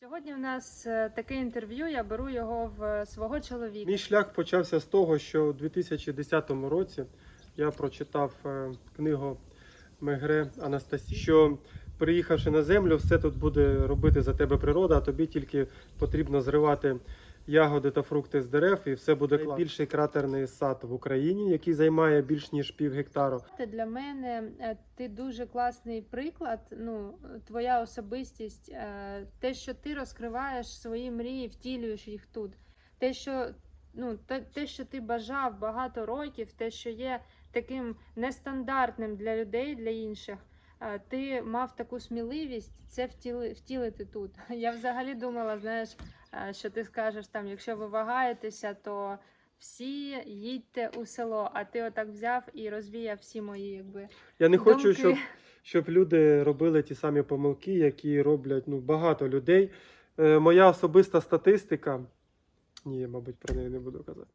Сьогодні в нас е, таке інтерв'ю. Я беру його в свого чоловіка. Мій шлях почався з того, що у 2010 році я прочитав е, книгу Мегре Анастасії, що приїхавши на землю, все тут буде робити за тебе природа, а тобі тільки потрібно зривати ягоди та фрукти з дерев, і все буде класно. Найбільший кратерний сад в Україні, який займає більш ніж пів гектару. Для мене е, ти дуже класний приклад. Ну, твоя особистість, е, те, що ти розкриваєш свої мрії, втілюєш їх тут. Те, що ну, те, те, що ти бажав багато років, те, що є таким нестандартним для людей, для інших. Ти мав таку сміливість це втіли, втілити тут. Я взагалі думала, знаєш, що ти скажеш там, якщо ви вагаєтеся, то всі їдьте у село, а ти отак взяв і розвіяв всі мої, якби Я не хочу, щоб, щоб люди робили ті самі помилки, які роблять ну, багато людей. Е, моя особиста статистика. Ні, я, мабуть, про неї не буду казати.